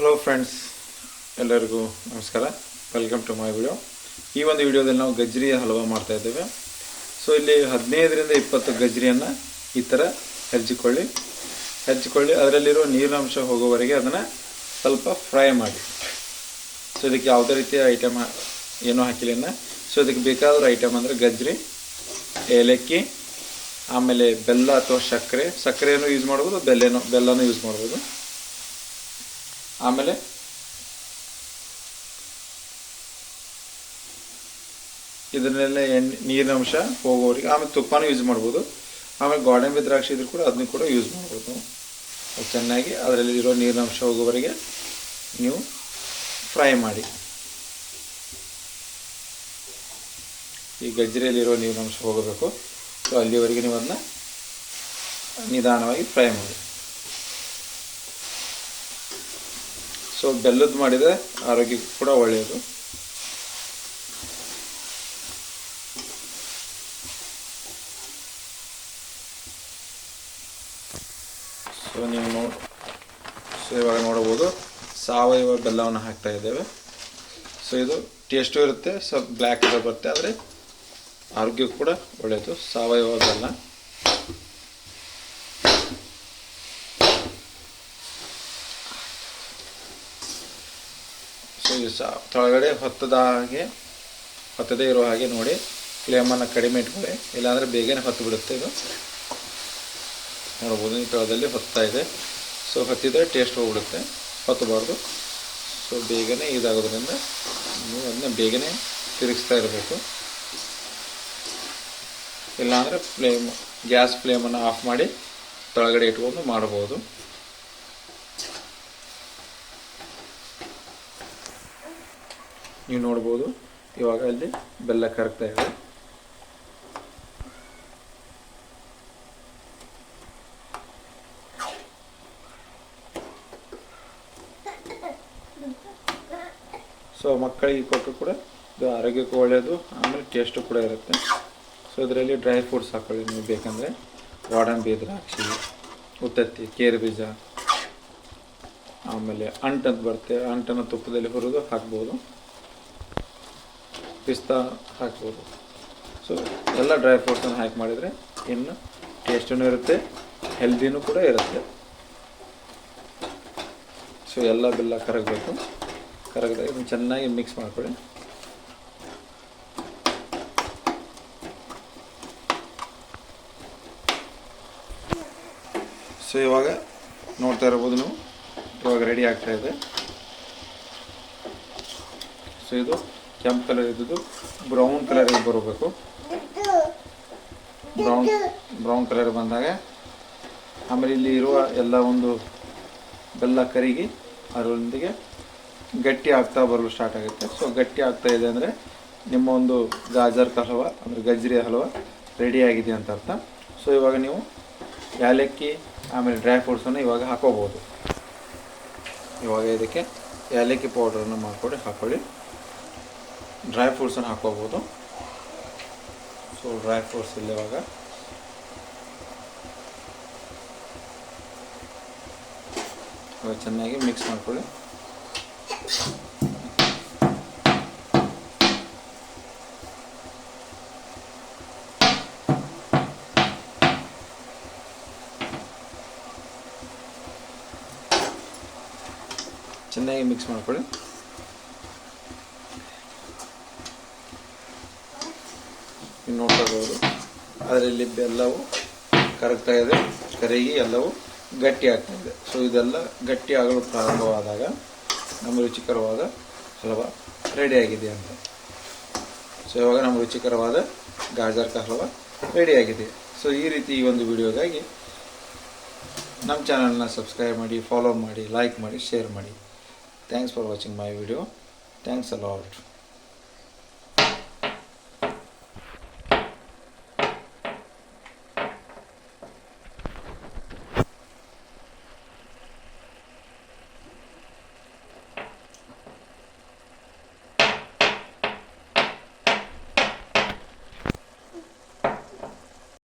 Hello friends ಎಲ್ಲರಿಗೂ ನಮಸ್ಕಾರ. Welcome to my video ಈ ಒಂದು ವಿಡಿಯೋದಲ್ಲಿ ನಾವು ಗಜ್ರಿಯ ಹಲವಾ ಮಾಡ್ತಾ ಇದ್ದೇವೆ. ಸೊ ಇಲ್ಲಿ ಹದಿನೈದರಿಂದ ಇಪ್ಪತ್ತು ಗಜ್ರಿಯನ್ನು ಈ ಥರ ಹೆಚ್ಚಿಕೊಳ್ಳಿ ಹೆಚ್ಚಿಕೊಳ್ಳಿ ಅದರಲ್ಲಿರೋ ನೀರಿನಂಶ ಹೋಗೋವರೆಗೆ ಅದನ್ನು ಸ್ವಲ್ಪ ಫ್ರೈ ಮಾಡಿ. ಸೊ ಇದಕ್ಕೆ ಯಾವುದೇ ರೀತಿಯ ಐಟಮ್ ಏನೂ ಹಾಕಿಲ್ಲ ಸೊ ಇದಕ್ಕೆ ಬೇಕಾದ್ರೂ ಐಟಮ್ ಅಂದರೆ ಗಜ್ರಿ ಏಲಕ್ಕಿ, ಆಮೇಲೆ ಬೆಲ್ಲ ಅಥವಾ ಸಕ್ಕರೆ. ಸಕ್ಕರೆಯನ್ನು ಯೂಸ್ ಮಾಡ್ಬೋದು, ಬೆಲ್ಲೆನೂ ಬೆಲ್ಲನೂ ಯೂಸ್ ಮಾಡ್ಬೋದು. ಆಮೇಲೆ ಇದನ್ನೆಲ್ಲ ಎಣ್ಣೆ, ನೀರಿನ ಅಂಶ ಹೋಗೋರಿಗೆ ಆಮೇಲೆ ತುಪ್ಪನೂ ಯೂಸ್ ಮಾಡ್ಬೋದು. ಆಮೇಲೆ ಗೋಡಂಬಿ ದ್ರಾಕ್ಷಿ ಇದ್ರೂ ಕೂಡ ಅದನ್ನು ಕೂಡ ಯೂಸ್ ಮಾಡ್ಬೋದು. ಚೆನ್ನಾಗಿ ಅದರಲ್ಲಿ ಇರೋ ನೀರಿನ ಅಂಶ ಹೋಗೋವರೆಗೆ ನೀವು ಫ್ರೈ ಮಾಡಿ. ಈ ಗಜ್ಜರಿಯಲ್ಲಿರೋ ನೀರಿನ ಅಂಶ ಹೋಗಬೇಕು. ಸೊ ಅಲ್ಲಿವರೆಗೆ ನೀವು ಅದನ್ನ ನಿಧಾನವಾಗಿ ಫ್ರೈ ಮಾಡಿ. ಸೊ ಬೆಲ್ಲದ ಮಾಡಿದರೆ ಆರೋಗ್ಯಕ್ಕೆ ಕೂಡ ಒಳ್ಳೆಯದು. ಸೊ ನೀವು ನೋಡಿ ಸೊ ಇವಾಗ ನೋಡಬಹುದು ಸಾವಯವ ಬೆಲ್ಲವನ್ನು ಹಾಕ್ತಾ ಇದ್ದೇವೆ. ಸೊ ಇದು ಟೇಸ್ಟು ಇರುತ್ತೆ, ಸ್ವಲ್ಪ ಬ್ಲ್ಯಾಕ್ ಬರುತ್ತೆ ಆದರೆ ಆರೋಗ್ಯಕ್ಕೂ ಕೂಡ ಒಳ್ಳೆಯದು, ಸಾವಯವ ಬೆಲ್ಲ. ಇದು ಸಾ ಕೆಳಗಡೆ ಹೊತ್ತದ ಹಾಗೆ, ಹೊತ್ತದೇ ಇರೋ ಹಾಗೆ ನೋಡಿ. ಫ್ಲೇಮನ್ನು ಕಡಿಮೆ ಇಟ್ಕೊಳ್ಳಿ. ಇಲ್ಲಾಂದರೆ ಬೇಗನೆ ಹೊತ್ತು ಬಿಡುತ್ತೆ ಇದು. ನೋಡ್ಬೋದು, ಈ ಕೆಳದಲ್ಲಿ ಹೊತ್ತಾ ಇದೆ. ಸೊ, ಹೊತ್ತಿದ್ರೆ ಟೇಸ್ಟ್ ಹೋಗ್ಬಿಡುತ್ತೆ. ಹೊತ್ತಬಾರ್ದು ಸೊ, ಬೇಗನೆ ಇದಾಗೋದ್ರಿಂದ ನೀವು ಅದನ್ನ ಬೇಗನೆ ತಿರುಗಿಸ್ತಾ ಇರಬೇಕು. ಇಲ್ಲಾಂದರೆ ಫ್ಲೇಮ್, ಗ್ಯಾಸ್ ಫ್ಲೇಮನ್ನು ಆಫ್ ಮಾಡಿ ಕೆಳಗಡೆ ಇಟ್ಕೊಂಡು ಮಾಡ್ಬೋದು. ನೀವು ನೋಡ್ಬೋದು. ಇವಾಗ ಅಲ್ಲಿ ಬೆಲ್ಲ ಕರಗ್ತಾ ಇದೆ. ಸೊ ಮಕ್ಕಳಿಗೆ ಕೊಟ್ಟರು ಕೂಡ ಇದು ಆರೋಗ್ಯಕ್ಕೂ ಒಳ್ಳೆಯದು ಆಮೇಲೆ ಟೇಸ್ಟು ಕೂಡ ಇರುತ್ತೆ. ಸೊ ಇದರಲ್ಲಿ ಡ್ರೈ ಫ್ರೂಟ್ಸ್ ಹಾಕೊಳ್ಳಿ ನೀವು ಬೇಕಂದರೆ. ಗೋಡಂಬಿ, ದ್ರಾಕ್ಷಿ, ಉತ್ತತ್ತಿ ಕೇರು ಬೀಜ ಆಮೇಲೆ ಅಂಟಂತ ಬರುತ್ತೆ. ಅಂಟನ್ನು ತುಪ್ಪದಲ್ಲಿ ಹುರಿದು ಹಾಕ್ಬೋದು. ಪಿಸ್ತಾ ಹಾಕ್ಬೋದು. ಸೊ ಎಲ್ಲ ಡ್ರೈ ಫ್ರೂಟ್ಸನ್ನು ಹಾಕಿ ಮಾಡಿದರೆ ಇನ್ನು ಟೇಸ್ಟೂ ಇರುತ್ತೆ ಹೆಲ್ದಿನೂ ಕೂಡ ಇರುತ್ತೆ. ಸೊ ಎಲ್ಲ ಬೆಲ್ಲ ಕರಗಬೇಕು. ಕರಗದಾಗ ಇದನ್ನು ಚೆನ್ನಾಗಿ ಮಿಕ್ಸ್ ಮಾಡಿಕೊಡಿ ಸೊ ಇವಾಗ ನೋಡ್ತಾ ಇರ್ಬೋದು ನೀವು, ಇವಾಗ ರೆಡಿ ಆಗ್ತಾ ಇದೆ. ಸೊ ಇದು ಕೆಂಪು ಕಲರ್ ಇದ್ದದ್ದು, ಬ್ರೌನ್ ಕಲರಿಗೆ ಬರಬೇಕು. ಬ್ರೌನ್ ಬ್ರೌನ್ ಕಲರ್ ಬಂದಾಗ, ಆಮೇಲೆ ಇಲ್ಲಿ ಇರುವ ಎಲ್ಲ ಒಂದು ಬೆಲ್ಲ ಕರಿಗಿ ಅದರೊಂದಿಗೆ ಗಟ್ಟಿ ಆಗ್ತಾ ಬರಲು ಸ್ಟಾರ್ಟ್ ಆಗುತ್ತೆ. ಸೊ ಗಟ್ಟಿ ಆಗ್ತಾ ಇದೆ ಅಂದರೆ ನಿಮ್ಮ ಒಂದು ಗಾಜರ್ ಹಲ್ವ, ಅಂದರೆ ಗಜ್ರಿ ಹಲವ ರೆಡಿ ಆಗಿದೆ ಅಂತ ಅರ್ಥ. ಸೊ ಇವಾಗ ನೀವು ಏಲಕ್ಕಿ, ಆಮೇಲೆ ಡ್ರೈ ಫ್ರೂಟ್ಸನ್ನು ಇವಾಗ ಹಾಕೋಬೋದು ಇವಾಗ ಇದಕ್ಕೆ ಏಲಕ್ಕಿ ಪೌಡ್ರನ್ನು ಮಾಡಿಕೊಡಿ, ಹಾಕೊಳ್ಳಿ. ಡ್ರೈ ಫ್ರೂಟ್ಸನ್ನು ಹಾಕ್ಕೋಬೋದು. ಸೊ ಡ್ರೈ ಫ್ರೂಟ್ಸ್ ಇವಾಗ. ಇವಾಗ ಚೆನ್ನಾಗಿ ಮಿಕ್ಸ್ ಮಾಡ್ಕೊಳ್ಳಿ. ಚೆನ್ನಾಗಿ ಮಿಕ್ಸ್ ಮಾಡ್ಕೊಳ್ಳಿ. ಇರ್ಬೋದು ಅದರಲ್ಲಿ ಬೆಲ್ಲವು ಇದೆ. ಕರಗಿ ಎಲ್ಲವೂ ಗಟ್ಟಿ ಆಗ್ತಿದೆ ಸೊ ಇದೆಲ್ಲ ಗಟ್ಟಿ ಆಗಲು ಪ್ರಾರಂಭವಾದಾಗ ನಮ್ಮ ರುಚಿಕರವಾದ ಹಲವ ರೆಡಿಯಾಗಿದೆ ಅಂತ. ಸೊ ಇವಾಗ ನಮ್ಮ ರುಚಿಕರವಾದ ಗಾಜರ್ ಹಲವ ರೆಡಿಯಾಗಿದೆ ಸೊ ಈ ರೀತಿ ಈ ಒಂದು ವಿಡಿಯೋಗಾಗಿ ನಮ್ಮ ಚಾನಲ್ನ ಸಬ್ಸ್ಕ್ರೈಬ್ ಮಾಡಿ ಫಾಲೋ ಮಾಡಿ ಲೈಕ್ ಮಾಡಿ ಶೇರ್ ಮಾಡಿ. Thanks for watching my video thanks a lot